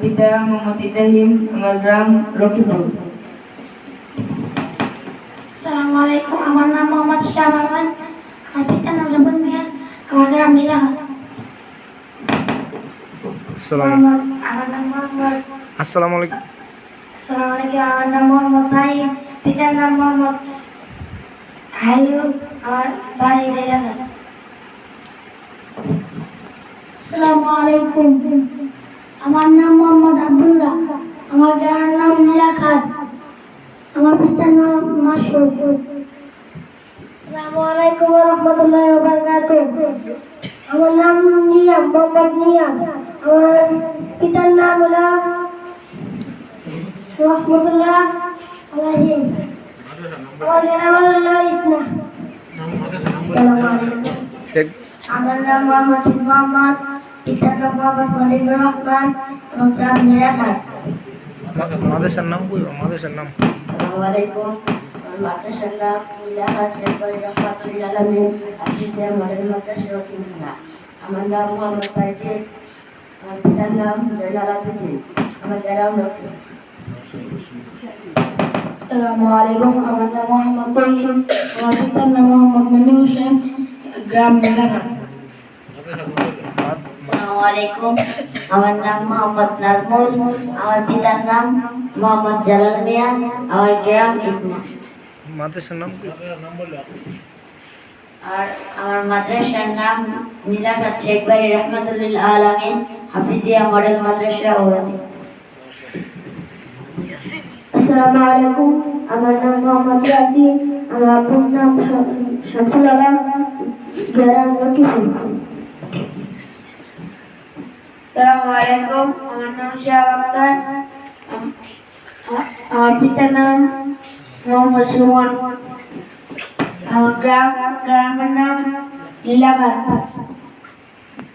পিতা মোহাম্মদ ইব্রাহিম আমার গ্রাম লক্ষ্মীপুর আসসালামু আলাইকুম আমার নাম মোহাম্মদ শাহ আহমদ আমার পিতার নাম জবন মিয়া আমার গ্রাম নীলাহাট আসসালাম আমার নাম মোহাম্মদ আসসালামু আলাইকুম আসসালামু আলাইকুম আমার নাম মোহাম্মদ ফাহিম পিতার নাম মোহাম্মদ হাইয়ুব আমার বাড়ি নীলাহাট আসসালামু আলাইকুম আমার নাম মোহাম্মদ আব্দুল্লাহ আমার গ্রামের নাম নীলাখাট আমার পিতার নাম মাসুদ আসসালামু আলাইকুম ওয়া রাহমাতুল্লাহি ওয়া বারাকাতুহু আমার নাম নিয়াম মোহাম্মদ নিয়াম আমার পিতার নাম হলো রহমতুল্লাহ আলাইহিম আমার গ্রাম হলো ইতনা আসসালামু আলাইকুম শেখ আমার নাম মোহাম্মদ সিদ মোহাম্মদ পিতার নাম মোহাম্মদ খলিলুর রহমান এবং গ্রাম নীলাখাট মা- মাদ্রাসার নাম কই মাদ্রাসার নাম আসসালামু আলাইকুম আমার মাদ্রাসার নাম নীলাখাট শেখবাই রহমাতুল আলমিন হাফিজিয়া মডেল মাদ্রাসা তিনজনা আমার নাম মোহাম্মদ ফাইজিদ আমার পিতার নাম জয়নাল আবেদিন আমার গ্রাম লক্ষ্মী আসসালামু আলাইকুম আমার নাম মোহাম্মদ তহিদ আমার পিতার নাম মোহাম্মদ মনি হোসেন গ্রাম নীলাখাট আসসালামু আলাইকুম আমার নাম মোহাম্মদ নাজমুল আমার পিতার নাম মোহাম্মদ জালাল মিয়া আমার গ্রাম ইবনা। মাদ্রাসার নাম কই আর আমার মাদ্রাসার নাম নীলাখাত শেখ বাড়ি রহমতুল্লাহ আলমিন হাফিজিয়া মডেল মাদ্রাসা ওয়াদি আসসালামু আলাইকুম আমার নাম মোহাম্মদ ইয়াসিন আমার আব্বুর নাম শামসুল আলম গ্রাম লক্ষ্মীপুর আসসালামু আলাইকুম আমার নাম শাহ আক্তার। আমার পিতার নাম মোহাম্মদ সুমন আমার গ্রাম গ্রামের নাম লীলাঘাট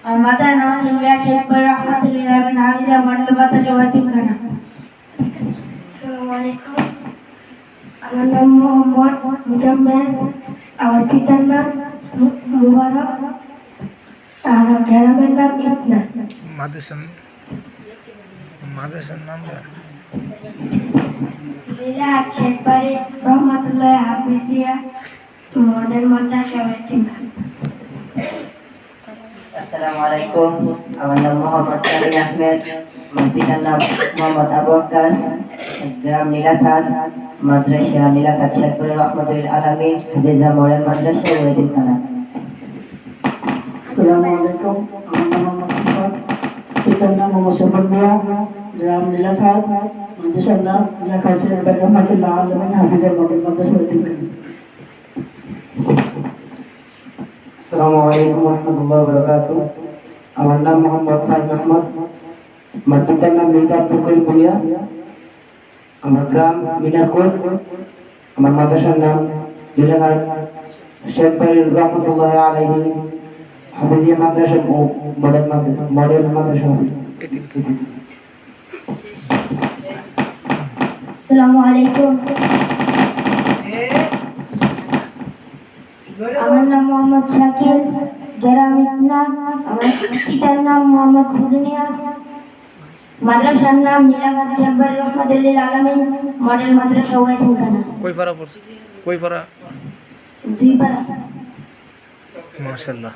আমার মাতার নাম সিলিয়া শেখপুর রহমতুল্লাহ আমিন হাফিজা মন্ডল বাতা জগাতিম খানা আসসালামু আলাইকুম আমার নাম মোহাম্মদ মুজাম্মেল আমার পিতার নাম মু- মুবারক আমার গ্রামের নাম ইতনা মাদ্রাসার মাদ্রাসার নাম লীলাঘাট শেখবাড়ি রহমতুল্লাহ হাফিজিয়া মডেল মাদ্রাসা ওয়েস্টিংহাম আসসালামু আলাইকুম। আমার নাম মোহাম্মদ কামিল আহমেদ। আমার পিতার নাম মোহাম্মদ আবু আক্কাস গ্রাম নীলাখাত মাদ্রাসা নীলাখাত শেরপুর রহমতুল আলমিন হাফিজা মডেল মাদ্রাসা ওয়েদিনখানা আসসালামু আলাইকুম। আমার নাম মোহাম্মদ সিফাত। পিতার নাম মোহাম্মদ মিয়া। গ্রাম নীলাখাত মাদ্রাসার নাম নীলাখাত শেখ রহমতুল্লাহ আলমিন হাফিজের মডেল আমার নাম মোহাম্মদ ফাহিম আহমদ। আমার পিতার নাম মৃগা আব্দুল করিম ভুইয়া। আমার গ্রাম মিনারকোট। আমার মাদ্রাসার নাম জুলেহাট শেখ ভাই রহমতুল্লাহ আলাইহি হাফিজিয়া মাদ্রাসা মডেল মাদ্রাসা। মডেল মাদ্রাসা। আসসালামু আলাইকুম। আমার নাম মোহাম্মদ শাকিল গ্রাম ইতনা আমার পিতার নাম মোহাম্মদ ফুজুনিয়া মাদ্রাসার নাম নীলাঘাট শেখবার রহমতুল্লিল আলমিন মডেল মাদ্রাসা ওয়াইদিনখানা কই পারা পড়ছে? কই পারা দুই পাড়া। মাশাআল্লাহ।